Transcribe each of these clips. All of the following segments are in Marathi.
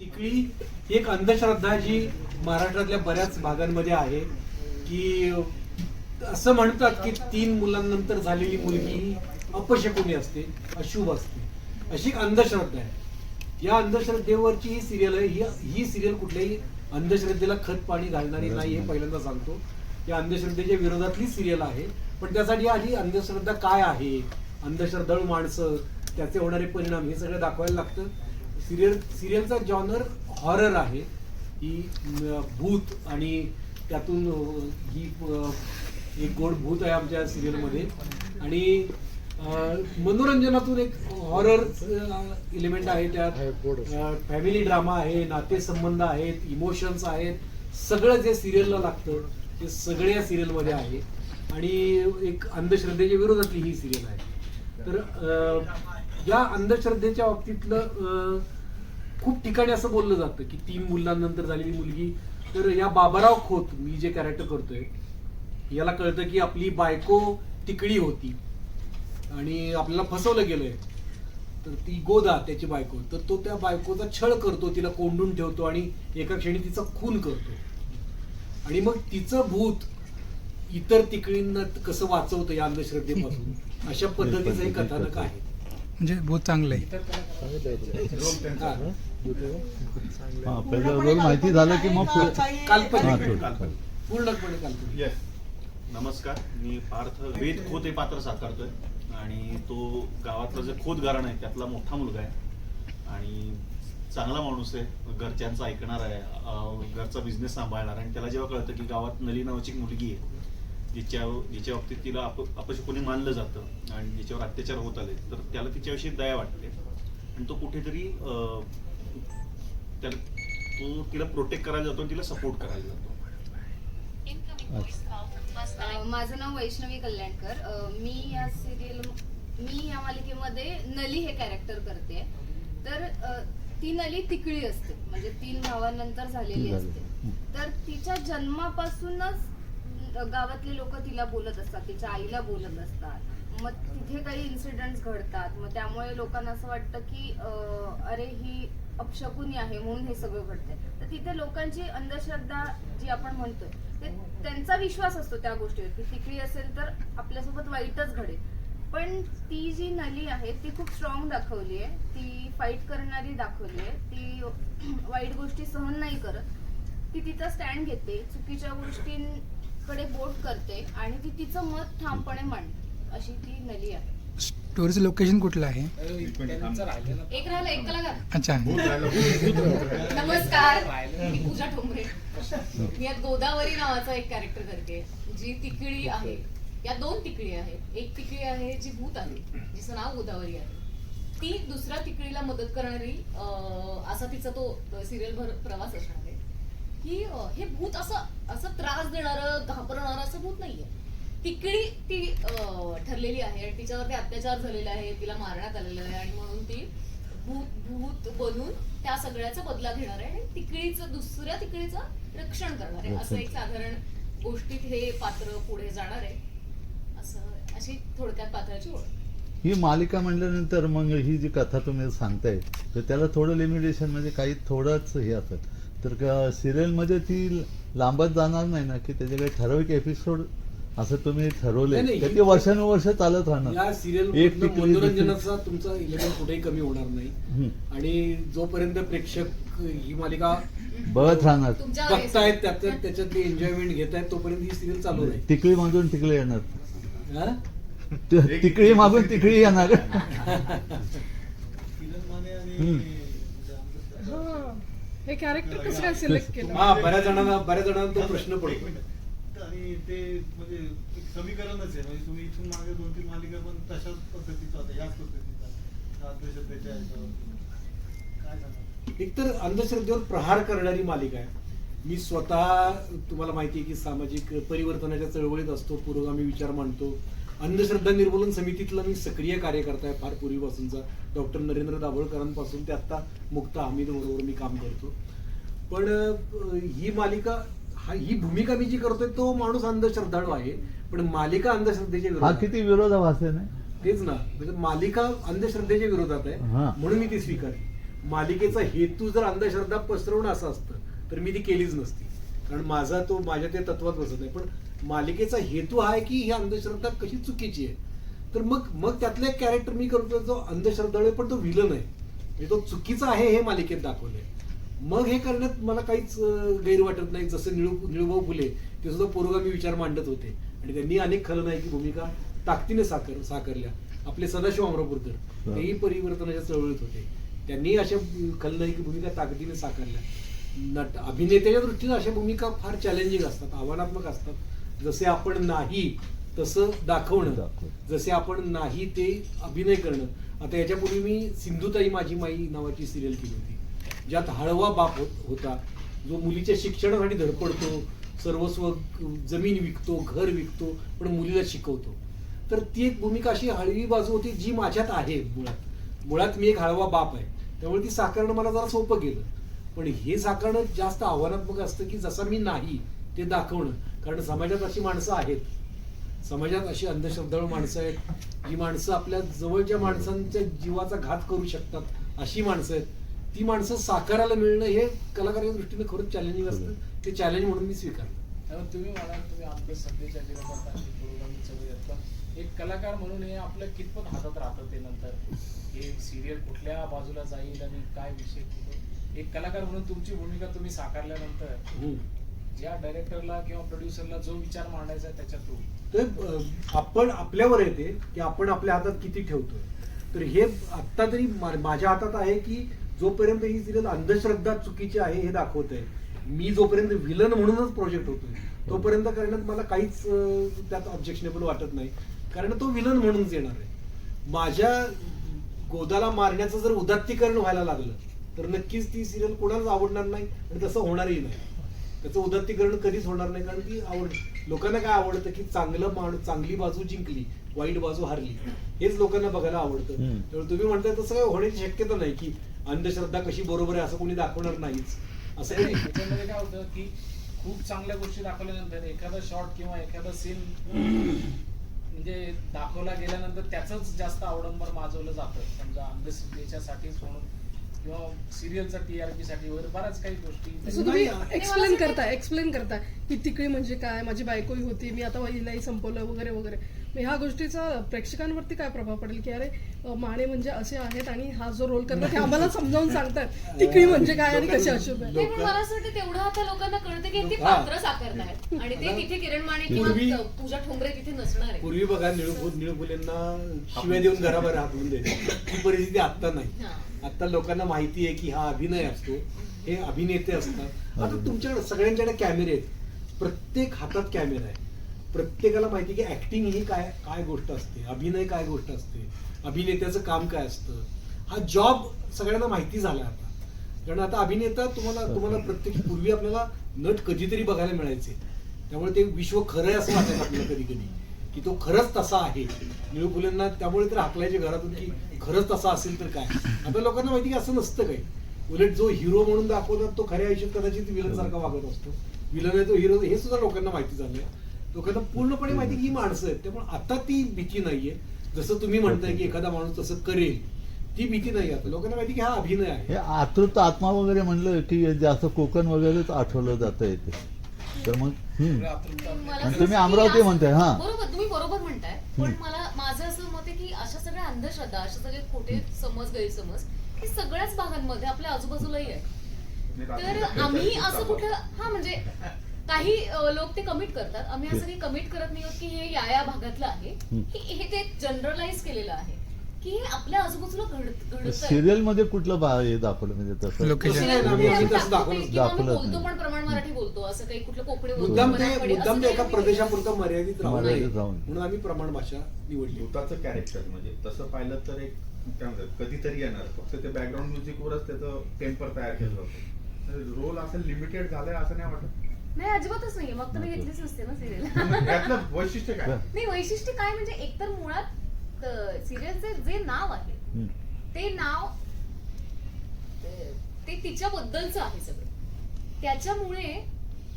तिकडी एक अंधश्रद्धा जी महाराष्ट्रातल्या बऱ्याच भागांमध्ये आहे की असं म्हणतात की तीन मुलांनंतर झालेली मुलगी अपशकुनी असते अशुभ असते. अशी एक अंधश्रद्धा आहे. या अंधश्रद्धेवरची ही सिरियल आहे. ही ही सिरियल कुठल्याही अंधश्रद्धेला खत पाणी घालणारी नाही हे पहिल्यांदा सांगतो. या अंधश्रद्धेच्या विरोधातली सिरियल आहे. पण त्यासाठी आधी अंधश्रद्धा काय आहे? अंधश्रद्धाळू माणसं त्याचे होणारे परिणाम हे सगळं दाखवायला लागतं. सिरियल सिरियलचा जॉनर हॉरर आहे. ही भूत आणि त्यातून ही एक गोड भूत आहे आमच्या सिरियलमध्ये. आणि मनोरंजनातून एक हॉरर इलिमेंट आहे त्यात. फॅमिली ड्रामा आहे नातेसंबंध आहेत इमोशन्स आहेत. सगळं जे सिरियलला लागतं ते सगळे या सिरियलमध्ये आहे. आणि एक अंधश्रद्धेच्या विरोधातली ही सिरियल आहे. तर या अंधश्रद्धेच्या बाबतीतलं खूप ठिकाणी असं बोललं जातं की तीन मुलांनंतर झालेली मुलगी तर या बाबाराव खोत मी जे कॅरेक्टर करतोय याला कळतं की आपली बायको तिकडी होती. आणि आपल्याला फसवलं गेलंय. तर ती गोदा त्याची बायको. तर तो त्या बायकोचा छळ करतो तिला कोंडून ठेवतो आणि एका क्षणी तिचा खून करतो. आणि मग तिचं भूत इतर तिकडींना कसं वाचवतं या अंधश्रद्धेपासून? अशा पद्धतीचं हे कथानक आहे. म्हणजे बहुत चांगलं आहे. माहिती झालं की मग. पूर्णपणे काल्पनिक नमस्कार. मी पार्थ वेद खोत हे पात्र साकारतोय. आणि तो गावातलं जे खोत घराणं आहे त्यातला मोठा मुलगा आहे. आणि चांगला माणूस आहे. घरच्यांचं ऐकणार आहे. घरचा बिझनेस सांभाळणार आणि त्याला जेव्हा कळतं की गावात नली नावाची एक मुलगी आहे जिच्या जिच्या बाबतीत तिला अप अपशकुनी मानलं जातं आणि जिच्यावर अत्याचार होत आले तर त्याला तिच्याविषयी दया वाटते. आणि तो कुठेतरी अं, त्याला तो तिला प्रोटेक्ट करायला जातो आणि तिला सपोर्ट करायला जातो. माझं नाव वैष्णवी कल्याणकर. मी या सिरियल मी या मालिकेमध्ये नली हे कॅरेक्टर करते. तर ती नली तिकडी असते. म्हणजे तीन भावांनंतर झालेली असते. तर तिच्या जन्मापासूनच गावातले लोक तिला बोलत असतात तिच्या आईला बोलत असतात. मग तिथे काही इन्सिडेंट्स घडतात. मग त्यामुळे लोकांना असं वाटतं की अरे ही अपशकुनी आहे म्हणून हे सगळं घडतंय. तर तिथे लोकांची अंधश्रद्धा जी आपण म्हणतोय ते त्यांचा विश्वास असतो त्या गोष्टीवर की तिकडी असेल तर आपल्यासोबत वाईटच घडेल. पण ती जी नली आहे ती खूप स्ट्रॉंग दाखवली आहे. ती फाईट करणारी दाखवली आहे. ती वाईट गोष्टी सहन नाही करत. ती तिचा स्टँड घेते. चुकीच्या गोष्टींकडे बोट करते आणि ती तिचं मत ठामपणे मांडते. अशी ती नली आहे. स्टोरीचं लोकेशन कुठलं आहे? एक राहिलं एक कलाकार अच्छा. नमस्कार. मी पूजा ठोंबरे. मी यात गोदावरी नावाचा एक कॅरेक्टर करते जी तिकडी आहे. या दोन तिकडी आहेत. एक तिकडी आहे जी भूत आहे जिचं नाव गोदावरी आहे. ती दुसऱ्या तिकडीला मदत करणारी अं, असा तिचा तो सिरियल भर प्रवास असणार. की हे भूत असं असं त्रास देणार घाबरणार असं भूत नाहीये. तिकडी ती ठरलेली आहे आणि तिच्यावरती अत्याचार झालेला आहे तिला मारण्यात आलेलं आहे आणि म्हणून ती भूत भूत बनून त्या सगळ्याचा बदला घेणार आहे आणि तिकडीचं दुसऱ्या तिकडीचं रक्षण करणार आहे. असं एक साधारण गोष्टीत हे पात्र पुढे जाणार आहे. असं अशी थोडक्यात पात्राची ओळख. ही मालिका म्हणल्यानंतर मग ही जी कथा तुम्ही सांगताय तर त्याला थोडं लिमिटेशन म्हणजे काही थोडंच हे असत. तर सिरियलमध्ये ती लांबत जाणार नाही ना की त्याचे काही ठराविक एपिसोड असं तुम्ही ठरवले नाही, तर ते वर्षानुवर्ष चालत या राहणार सिरियल एक मनोरंजनाचा तुमचा इलेव्हन कुठेही कमी होणार नाही. आणि जोपर्यंत प्रेक्षक ही मालिका बघत राहणार. तुमच्या बघतायत त्याच्यात त्याच्यातली एन्जॉयमेंट घेत आहेत तोपर्यंत ही सिरियल चालू राहील. तिकडी मागून तिकडे येणार. हा? त- तिकडी मागून तिकडी येणार. हम्म. हे कॅरेक्टर कसं काय सिलेक्ट केलं? हा बऱ्याच जणांना बऱ्याच जणांना तो प्रश्न पडतो. आणि ते म्हणजे एक समीकरणच आहे. म्हणजे तुम्ही इथून मागे दोन तीन मालिका पण तशाच पद्धतीचा होता याच पद्धतीचा अंधश्रद्धेच्या ह्याच्यावर काय सांगा एकतर अंधश्रद्धेवर प्रहार करणारी मालिका आहे. मी स्वतः तुम्हाला माहिती आहे की सामाजिक परिवर्तनाच्या चळवळीत असतो पुरोगामी विचार मांडतो. अंधश्रद्धा निर्मूलन समितीतला मी सक्रिय कार्यकर्ता आहे फार पूर्वीपासूनचा. डॉक्टर नरेंद्र दाभोळकरांपासून ते आता मुक्त हमीद बरोबर मी काम करतो. पण ही मालिका हा ही भूमिका मी जी करतोय तो माणूस अंधश्रद्धाळू आहे. पण मालिका अंधश्रद्धेच्या हा विरोधात. किती विरोधाभास आहे ना? तेच ना. म्हणजे मालिका अंधश्रद्धेच्या विरोधात आहे. हा. म्हणून मी ती स्वीकारली. मालिकेचा हेतू जर अंधश्रद्धा पसरवणं असं असतं तर मी ती केलीच नसती. कारण माझा तो माझ्या ते तत्वात बसत नाही. पण मालिकेचा हेतू हा आहे की ही अंधश्रद्धा कशी चुकीची आहे. तर मग मग त्यातलं एक कॅरेक्टर मी करतो जो अंधश्रद्धाळू आहे, पण तो विलन आहे. म्हणजे तो चुकीचा आहे हे मालिकेत दाखवलंय. मग हे करण्यात मला काहीच गैर वाटत नाही. जसं निळू निळूभाऊ फुले ते सुद्धा पुरोगामी विचार मांडत होते. आणि त्यांनी अनेक खलनायकी भूमिका ताकदीने साकार साकारल्या. आपले सदाशिव अमरापूरकर तेही परिवर्तनाच्या चळवळीत होते. त्यांनी अशा खलनायकी भूमिका ताकदीने साकारल्या. नट अभिनेत्याच्या दृष्टीने अशा भूमिका फार चॅलेंजिंग असतात आव्हानात्मक असतात. जसे आपण नाही तसं दाखवणं. दाखवणं. जसे आपण नाही ते अभिनय करणं. आता याच्यापूर्वी मी सिंधुताई माझी माई नावाची सिरियल केली होती. ज्यात हळवा बाप होत- होता. जो मुलीच्या शिक्षणासाठी धडपडतो सर्वस्व जमीन विकतो घर विकतो पण मुलीला शिकवतो. तर ती एक भूमिका अशी हळवी बाजू होती जी माझ्यात आहे मुळात. मुळात मी एक हळवा बाप आहे. त्यामुळे ती साकारणं मला जरा सोपं गेलं. पण हे साकारणं जास्त आव्हानात्मक असतं की जसा मी नाही ते दाखवणं. कारण समाजात अशी माणसं आहेत. समाजात अशी अंधश्रद्धाळू माणसं आहेत. जी माणसं आपल्या जवळच्या माणसांच्या जीवाचा घात करू शकतात अशी माणसं आहेत. ती माणसं साकारायला मिळणं हे कलाकाराच्या दृष्टीने खरंच चॅलेंजिंग असतं. ते चॅलेंज म्हणून मी स्वीकारलं त्यामुळे तुम्ही म्हणाल तुम्ही आपल्या सध्याच्या चळवळीत पण एक कलाकार म्हणून हे आपल्या कितपत हातात राहतं ते नंतर? हे सिरियल कुठल्या बाजूला जाईल आणि काय विषय कुठं? एक कलाकार म्हणून तुमची भूमिका तुम्ही साकारल्यानंतर. ज्या डायरेक्टरला किंवा प्रोड्युसरला जो विचार मांडायचा त्याच्या थ्रू तर आपण आपल्यावर येते की आपण आपल्या हातात किती ठेवतोय. तर हे आत्ता तरी माझ्या हातात आहे की जोपर्यंत ही सिरियल अंधश्रद्धा चुकीची आहे हे दाखवत आहे मी जोपर्यंत विलन म्हणूनच प्रोजेक्ट होतोय तोपर्यंत करण्यात मला काहीच त्यात ऑब्जेक्शनेबल वाटत नाही. कारण तो विलन म्हणूनच येणार आहे. माझ्या गोदाला मारण्याचं जर उदात्तीकरण व्हायला लागलं तर नक्कीच ती सिरियल कोणालाच आवडणार नाही आणि तसं होणारही नाही. त्याचं उदात्तीकरण कधीच होणार नाही कारण ती आवड लोकांना काय आवडतं की चांगलं माणूस चांगली बाजू जिंकली वाईट बाजू हारली हेच लोकांना बघायला आवडतं. त्यामुळे तुम्ही म्हणताय तसं काय होण्याची शक्यता नाही की अंधश्रद्धा कशी बरोबर आहे असं कोणी दाखवणार नाहीच. असं त्याच्यामध्ये काय होतं की खूप चांगल्या गोष्टी दाखवल्यानंतर एखादा शॉट किंवा एखादा सीन म्हणजे दाखवला गेल्यानंतर त्याच जास्त अवडंबर माजवलं जातं. समजा अंधश्रद्धेच्यासाठीच म्हणून किंवा सिरियलचा टीआरपी साठी वगैरे बऱ्याच काही गोष्टी सो तुम्ही नाही, एक्सप्लेन करताय एक्सप्लेन करताय की तिकडी म्हणजे काय माझी बायकोही होती मी आता हिलाही संपवलं वगैरे वगैरे. मग ह्या गोष्टीचा प्रेक्षकांवरती काय प्रभाव पडेल की अरे माने म्हणजे असे आहेत आणि हा जो रोल करतात ते आम्हाला समजावून सांगतात तिकडी म्हणजे काय आणि कसे अशुभ आहे नाही, पण मला असं वाटतं तेवढं आता लोकांना कळतं की ती हा. पात्र साकारतायत आणि ते तिथे किरण माने पूर्वी- किंवा पूजा ठोंबरे तिथे नसणार आहे पूर्वी बघा निळू निळफुलेंना शिव्या देऊन घराबाहेर हाकलून द्यायचे. ती परिस्थिती आता नाही. हा. आता लोकांना माहिती आहे की हा अभिनय असतो हे अभिनेते असतात. आता तुमच्याकडे सगळ्यांच्याकडे कॅमेरे आहेत. प्रत्येक हातात कॅमेरा आहे. प्रत्येकाला माहिती की ऍक्टिंग ही काय काय गोष्ट असते अभिनय काय गोष्ट असते अभिनेत्याचं काम काय असतं. हा जॉब सगळ्यांना माहिती झाला आता. कारण आता अभिनेता तुम्हाला तुम्हाला प्रत्येक पूर्वी आपल्याला नट कधीतरी बघायला मिळायचे. त्यामुळे ते विश्व खरं आहे असं वाटायचं आपल्याला कधी कधी की तो खरंच तसा आहे. निळू फुलेंना त्यामुळे तर हाकलायचे घरातून की खरंच तसा असेल तर काय? आता लोकांना माहिती की असं नसतं काही. उलट जो हिरो म्हणून दाखवतात तो खऱ्या आयुष्यात कदाचित विलनसारखा वागत असतो. विलन आहे तो हिरो हे सुद्धा लोकांना माहिती झालंय. लोकांना पूर्णपणे माहिती की ही माणसं आहेत. त्यामुळे आता ती भीती नाहीये. जसं तुम्ही म्हणताय की एखादा माणूस तसं करेल ती भीती नाही आता. लोकांना माहिती की हा अभिनय आहे. हे आतृत आत्मा वगैरे म्हणलं की जास्त कोकण वगैरेच आठवलं जातं येते तर मग हम्म. मला आणि असं तुम्ही अमरावती म्हणताय, हा. बरोबर तुम्ही बरोबर म्हणताय. पण मला माझं असं मत आहे की अशा सगळ्या अंधश्रद्धा अशा सगळे खोटे समज गैरसमज हे सगळ्याच भागांमध्ये आपल्या आजूबाजूलाही आहे तर आम्ही असं कुठं हा म्हणजे काही लोक ते कमिट करतात. आम्ही असं काही कमिट करत नाही आहोत की हे या या भागातलं आहे. हं. ते जनरलाइज केलेलं आहे. की हे आपल्या आजूबाजूला घडत घडत सिरियलमध्ये कुठलं भा हे दाखवलं म्हणजे तसं? बोलतो. पण प्रमाण मराठी बोलतो. असं काही कुठलं कोकणी बोलतो मुद्दाम ते मुद्दाम ते एका प्रदेशापुरतं मर्यादित राहू नये. म्हणून आम्ही प्रमाण भाषा निवडली. भूताचं कॅरेक्टर म्हणजे तसं पाहिलं तर एक काय म्हणतात? कधीतरी येणार. फक्त ते बॅकग्राऊंड म्युझिकवरच त्याचं टेम्पर तयार केलं होतं. रोल असं लिमिटेड झालंय असं नाही वाटत. नाही अजिबातच नाहीये. मग तर मी घेतलीच नसते ना सिरियल यातलं वैशिष्ट्य काय? नाही वैशिष्ट्य काय म्हणजे एकतर मुळात सिरियलचे जे नाव आहे हम्म. ते नाव ते- ते तिच्याबद्दलचं आहे सगळं. त्याच्यामुळे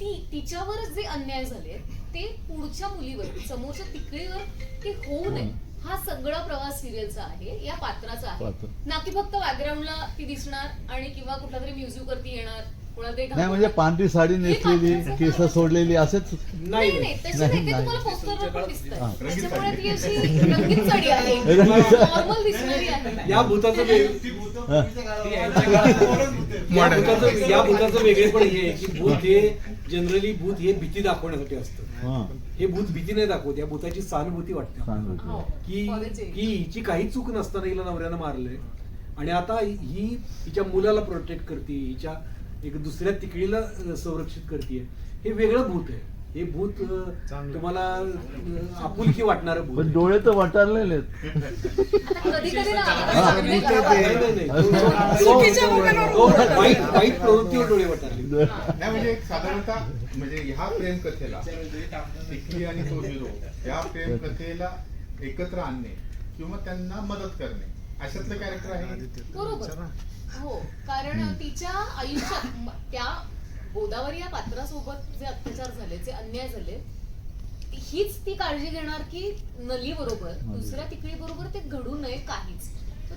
ती तिच्यावर जे अन्याय झाले ते पुढच्या मुलीवर समोरच्या तिकडीवर ते होऊ नये. हा सगळा प्रवास सिरियलचा आहे या पात्राचा आहे. ना की फक्त बॅकग्राऊंडला ती दिसणार आणि किंवा कुठला तरी म्युझिक वरती येणार नाही म्हणजे पांढरी साडी नेसलेली केस सोडलेली असंच नाही पण हा. या भूताचं. या भूताचं या भूताचं वेगळेपण हे आहे की भूत हे जनरली भूत हे भीती दाखवण्यासाठी असतं. हा भूत भीती नाही दाखवत या भूताची सहानुभूती वाटते आपल्याला. हो. की. की हिची काही चूक नसताना हिला नवऱ्यानं मारलंय आणि आता ही हिच्या मुलाला प्रोटेक्ट करते हिच्या एक दुसऱ्या तिकडीला संरक्षित करते हे वेगळं भूत आहे हे भूत अं, तुम्हाला अं, आपुलकी वाटणारं भूत पण आहे. डोळे तर वटारलेले आहेत. कधी कधी ना हा. चांगले नाही, गावात- नाही, नाही. तो- तो- चुकीच्या लोकांवर तो वाईट वाईट प्रवृत्तीवर डोळे वाटारले नाही म्हणजे एक साधारणतः म्हणजे ह्या प्रेम कथेला टिकली आणि तो हिरो या प्रेम कथेला एकत्र आणणे किंवा त्यांना मदत करणे अशातलं कॅरेक्टर आहे बरोबर हो कारण तिच्या आयुष्यात म- त्या गोदावरी या पात्रासोबत जे अत्याचार झाले जे अन्याय झाले हीच ती काळजी घेणार की नली बरोबर दुसऱ्या तिकडी बरोबर ते घडू नये काहीच.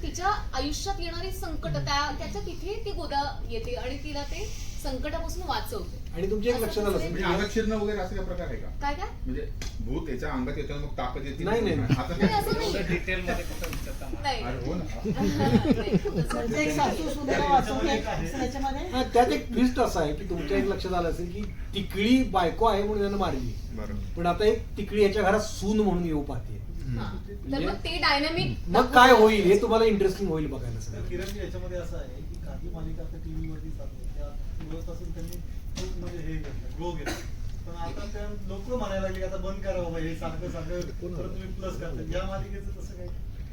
तिच्या आयुष्यात येणारी संकट त्या त्याच्या तिथे ती गोदा येते आणि तिला ते संकटापासून वाचवते. आणि तुमच्या एक लक्षात आलं असेल म्हणजे अंगात शिरणं वगैरे असं काही प्रकार आहे का? काय काय? म्हणजे भूत याच्या अंगात येतो मग ताकद येते. नाही, नाही. आता नाही, असं नाही. डिटेल मध्ये कुठं विचारता मला. नाही. अरे हो ना. नाही. एक सासू सुद्धा वाचवते. त्याच्यामध्ये? हा, त्यात एक ट्विस्ट असा आहे की तुमच्या एक लक्षात आलं असेल की तिकडी बायको आहे म्हणून त्यानं मारली. बरोबर. पण आता एक तिकडी याच्या घरात सून म्हणून येऊ पाहते. हा. तर मग ते डायनामिक मग काय होईल हे तुम्हाला इंटरेस्टिंग होईल बघायला सगळं. किरणजी याच्यामध्ये असं आहे की काही मालिका आता टीव्ही वरती चालतात त्या सुरुवातीपासून त्यांनी खूप म्हणजे हे घेतलं ग्रो घेतला. पण आता त्या लोक म्हणायला लागले की आता बंद करा बाबा हे सारखं सारखं परत तुम्ही प्लस करता या मालिकेचं तसं काही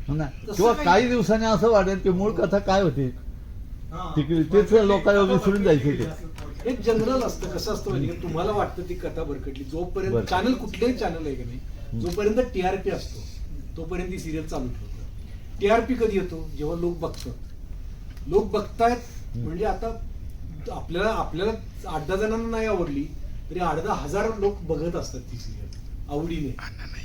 हो ना. तसं किंवा काही- दिवसांनी असं वाटेल की मूळ कथा काय होती? हा. तिकडे तेच लोकांना विसरून जायचे ते. हे जनरल असतं कसं असतं म्हणजे का? तुम्हाला वाटतं ती कथा भरकटली. जोपर्यंत. चॅनल कुठलेही चॅनल आहे का नाही जोपर्यंत टीआरपी असतो तोपर्यंत ती सिरियल चालू ठेवतात. टीआरपी कधी येतो? जेव्हा लोक बघतात. लोक बघतायत म्हणजे आता आपल्याला आपल्याला आठ दहा जणांना नाही आवडली तरी आठ दहा हजार लोक बघत असतात ती सिरियल आवडीने.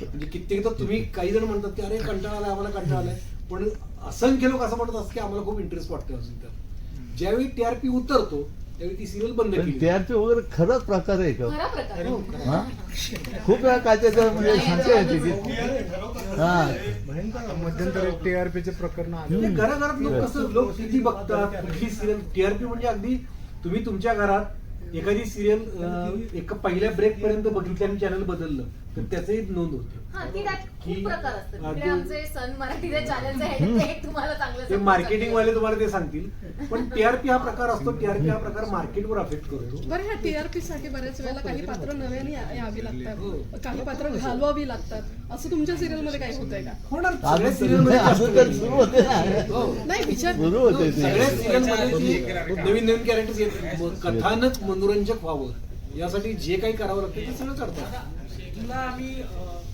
म्हणजे कित्येकदा तुम्ही काही जण म्हणतात की अरे कंटाळा आलाय आम्हाला कंटाळा आलाय. पण असंख्य लोक असं म्हणत असतात की आम्हाला खूप इंटरेस्ट वाटतो अजून त्यात ज्यावेळी टीआरपी उतरतो त्यावेळी ती सिरियल बंद पण केली. टीआरपी वगैरे खरंच प्रकार आहे का? हो, खूप वेळा काय म्हणजे येते की हा. मध्यंतरी टीआरपीचे प्रकरण आले. म्हणजे घराघरात लोक कसं लोक किती बघतात कुठली सिरियल टीआरपी म्हणजे अगदी तुम्ही तुमच्या घरात एखादी सिरियल एका पहिल्या ब्रेक पर्यंत बघितली आणि चॅनल बदललं. तर त्याचंही नोंद होते. हा ती त्यात खूप की- प्रकार असतात. हा, तिकडे ते- आमचे सन मराठीचे चॅनलचे आहे ते तुम्हाला चांगलं ते समजून मार्केटिंग. वाले तुम्हाला ते सांगतील. पण टीआरपी हा प्रकार असतो टीआरपी हा प्रकार मार्केटवर अफेक्ट करतो. बरं ह्या टीआरपी साठी बऱ्याच वेळेला काही पात्र नव्याने या- यावी लागतात. काही पात्र घालवावी लागतात. असं तुमच्या सिरियलमध्ये काही होतंय का? होणार. सगळ्या सिरियलमध्ये जास्त अजून तर करून. सुरू होते ना. हो. नाही विचार सुरू होते सगळ्या ते सिरियलमध्ये नवीन नवीन कॅरेक्टर्स येत म- कथानक मनोरंजक व्हावं. यासाठी जे काही करावं लागतं ते सगळं करतात. तुला आम्ही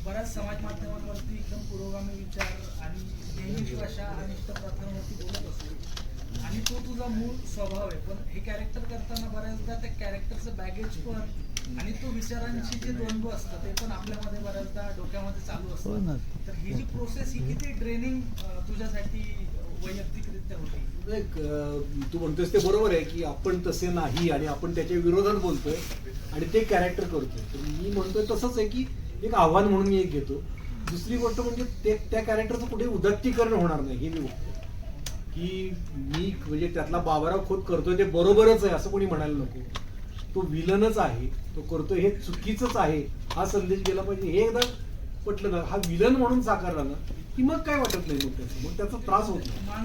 बऱ्याच समाज माध्यमांवरती एकदम पुरोगामी विचार आणि नेहमीच अशा अनिष्ट प्रथांवरती बोलत असतो. आणि तो तुझा मूळ स्वभाव आहे पण हे कॅरेक्टर करताना बऱ्याचदा त्या कॅरेक्टरचं बॅगेज पण आणि तो विचारांची जे द्वंद्व असतं ते पण आपल्यामध्ये बऱ्याचदा डोक्यामध्ये चालू हो ना. असतं तर ही जी प्रोसेस ही किती ट्रेनिंग तुझ्यासाठी अं, तू म्हणतोस ते बरोबर आहे की आपण तसे नाही आणि आपण त्याच्या विरोधात बोलतोय आणि ते कॅरेक्टर करतोय. मी म्हणतोय तसंच आहे की एक आव्हान म्हणून मी एक घेतो. दुसरी गोष्ट म्हणजे ते त्या कॅरेक्टरचं कुठे उदत्तीकरण होणार नाही हे मी बघतो की मी म्हणजे त्यातला बाबाराव खोत करतोय ते बरोबरच आहे असं कोणी म्हणायला नको. तो विलनच आहे तो करतोय हे चुकीचंच आहे हा संदेश गेला पाहिजे हे एकदा पटलं ना हा विलन म्हणून साकारला ना की मग काय वाटत नाही मग त्याचं? मग त्याचा त्रास होतो